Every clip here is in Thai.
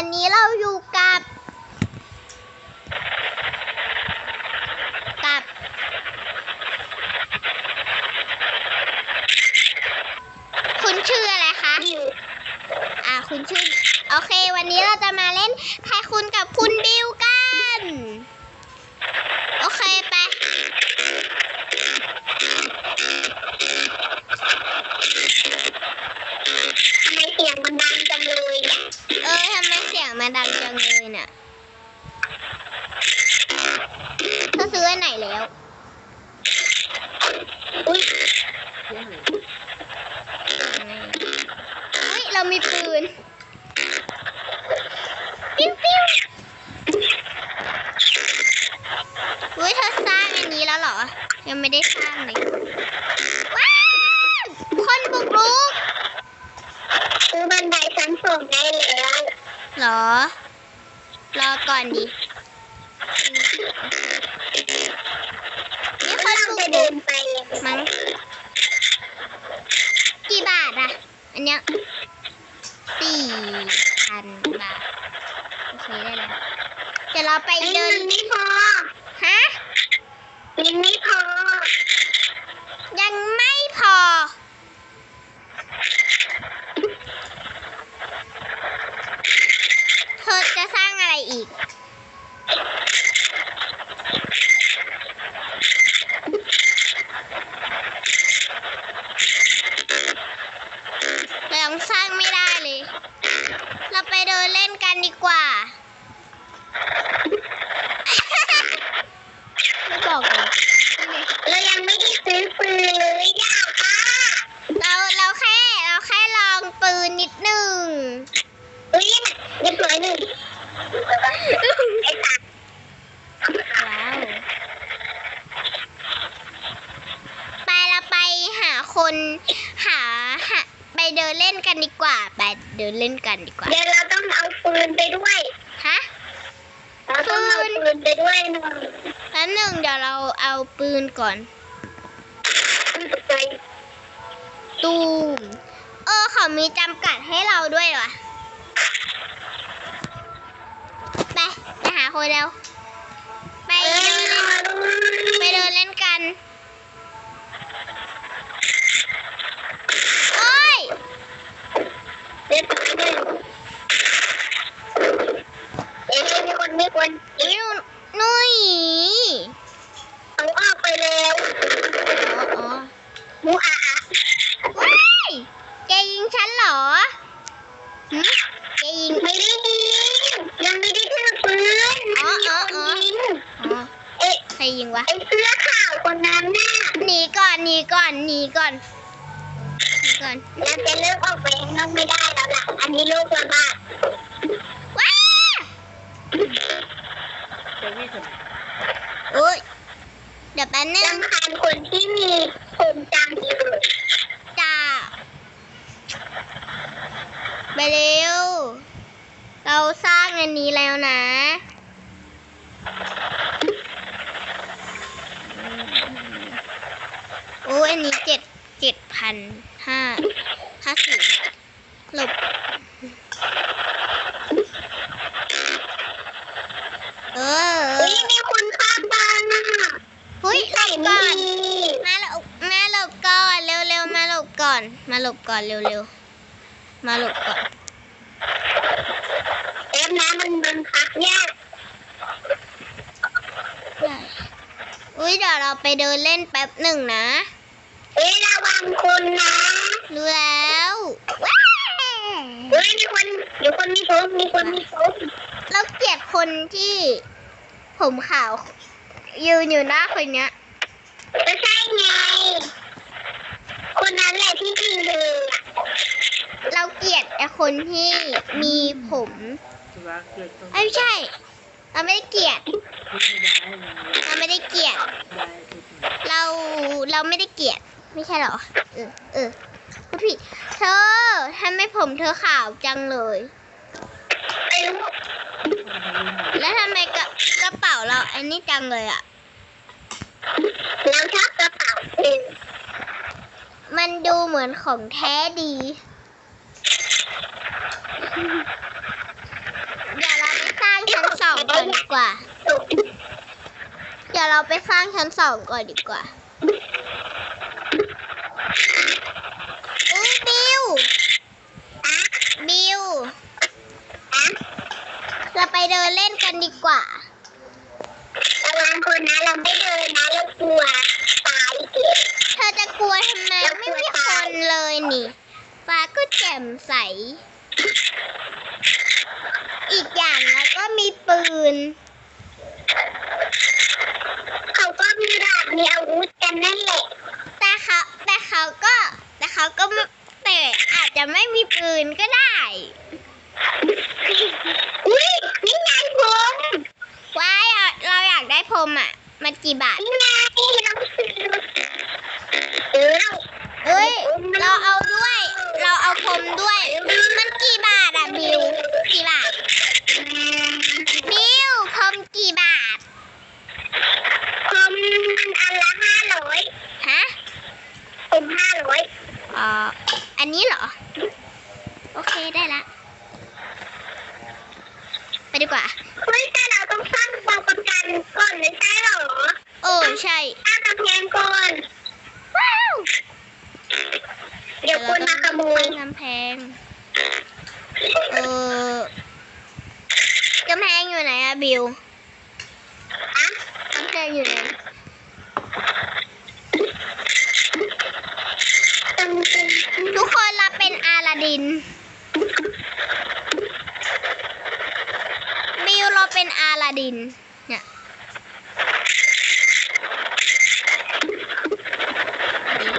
วันนี้เราอยู่กับ กับ คุณชื่ออะไรคะ อ่าคุณชื่อ โอเค วันนี้เราจะมาเล่นทายคุณกับคุณบิวกัน โอเค ไป ทำไมเสียงมันดัง มเสียงมาดังจังเลยเนี่ยเธอซื้ออันไหนแล้ว อุ้ยเฮ้ย เรามีปืน ปิ้วปิ้วเฮ้ยเธอสร้างอันนี้แล้วเหรอ ยังไม่ได้สร้างเลย ว้าว คนบุกรุกซื้อบันไดชั้นสองได้แล้ว หรอ รอก่อนดินี่คนเราบุจะกเดิรุกนไปมั้งกี่บาทอะอันเนี้ยสี่พันบาท โอเคได้แล้วเดี๋ยวเราไปเงิเดินนไม่พอ ฮะเงินไม่พอ ยังไม่พอ เธอจะสร้างอะไรอีก เรายังสร้างไม่ได้เลย เราไปเดินเล่นกันดีกว่า ไม่บอกเลยนี่ไง เรายังไม่ได้ซื้อปืนเลยย่าค่ะ เราเราแค่เราแค่ลองปืนนิดหนึ่ง อุ้ยเรียบร้อยหนึ่งไอ้ตา ว้าว ไปเราไปหา คนหาหาไปเดินเล่นกันดีกว่า ไปเดินเล่นกันดีกว่าเดี๋ยวเราต้องเอาปืนไปด้วย ฮะ เราต้องเอาปืนไปด้วยหนึ่งแล้วหนึ่งเดี๋ยวเราเอาปืนก่อนไปตูม เออเขามีจำกัดให้เราด้วยวะไปไปหาคนแล้ว ไปเอ้เดิยนเล่นไปเดินเล่นกัน ก่อนหนีก่อนหนีก่อนหนีก่อนเราจะเลิกออกไปข้างนอกไม่ได้แล้วล่ะ อันนี้โรคระบาดว้าโอ้ยเดี๋ยวแป๊บนึง รำคาญคนที่มีผมจังอยู่ จ้าไปเร็ว เราสร้างอันนี้แล้วนะ โอ้ยอันนี้เจ็ดเจ็ดพันห้าห้าสิบหลบ เออเฮ้ยมีคนข้ามบ้านน่ะเฮ้ยหลใส่บไม่ก่อนดีมาหลบมาหลบก่อนเร็วๆมาหลบก่อน มาหลบก่อนเร็วๆมาหลบก่อนเอฟนะมันบังคับยากอุ้ยเดี๋ยวเราไปเดินเล่นแป๊บหนึ่งนะ เฮ้ยระวังคนนะรู้แล้วว้าวเฮ้ยมีคนมีคนมีโผมมีคนมีโผมเราเกลียดคนที่ ผมขาวยืนอยู่หน้าคนเนี้ยก็ใช่ไง คนนั้นแหละที่ยิงเธออะเราเกลียดไอ้คนที่มีผมเอ้ยไม่ใช่ เราไม่ได้เกลียด เราไม่ได้เกลียด เราเราไม่ได้เกลียด ไม่ใช่หรอ เออ เออพูดผิด เธอทำไมผมเธอขาวจังเลย แล้วทำไมกระกระเป๋าเราอันนี้จังเลยอะน้ำชักกระเป๋ามันดูเหมือนของแท้ดี เดี๋ยวเราไปสร้างชั้นสองก่อนดีกว่า เดี๋ยวเราไปสร้างชั้นสองก่อนดีกว่า เราไปเดินเล่นกันดีกว่าระวังคนนะเราไม่เดินนะเรากลัวตายเสียเธอจะกลัวทำไมไม่มีคนเลยนี่ ฟ้าก็แจ่มใส อีกอย่างแล้วก็มีปืน เขาก็มีดาบมีอาวุธกันนั่นแหละ แต่เขาแต่เขาก็แต่เขาก็ไม่แต่อาจจะไม่มีปืนก็ได้ อุ้ยนี่ไงผม ว้ายอะเราอยากได้ พรมอะ มันกี่บาทนี่ไงเราซื้อเออเอ้ย เราเอาด้วย เราเอาพรมด้วย มันกี่บาทอะบิว กี่บาท บิวพรมกี่บาทผมมันอันละห้าร้อยฮะผมห้าร้อยอ๋อ อันนี้เหรอ โอเคได้ละ ไปดีกว่า เฮ้ยแต่เราต้องสร้างตัวประกันก่อนไม่ใช่เหรอ โอ้ใช่ สร้างกำแพงก่อน ว้าว เดี๋ยวคนมาขโมย กำแพง เออกำแพงอยู่ไหนอะบิว อะ แพงอยู่ไหนทุกคนเราเป็นอาลาดิน บิวเราเป็นอาลาดิน เนี่ย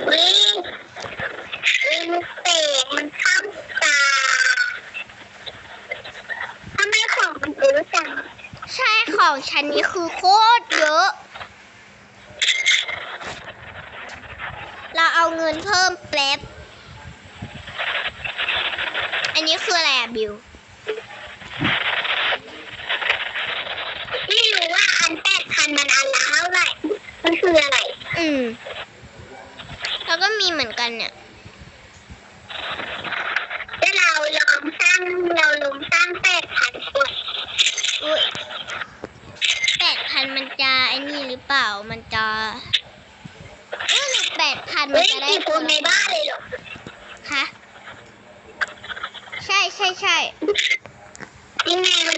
วิงวิ่งเตะมันเข้าตาทำไมของมันเยอะจัง ใช่ของฉันนี้คือโคตรเยอะ เราเอาเงินเพิ่มแป๊บ อันนี้คืออะไรอะบิว ไม่รู้ว่าอันแปดพันมันอันละเท่าไหร่ มันคืออะไร อืม แล้วก็มีเหมือนกันเนี่ย แล้วเราลองสร้างเราลองสร้างแปดพันคน อุ้ยแปดพันมันจะ ไอ้นี่หรือเปล่ามันจะเออหรือแปดพันมัเฮ้นยจะได้กี่คนในบ้านเลยเหรอคะใช่ใช่ใช่ ยังไงมัน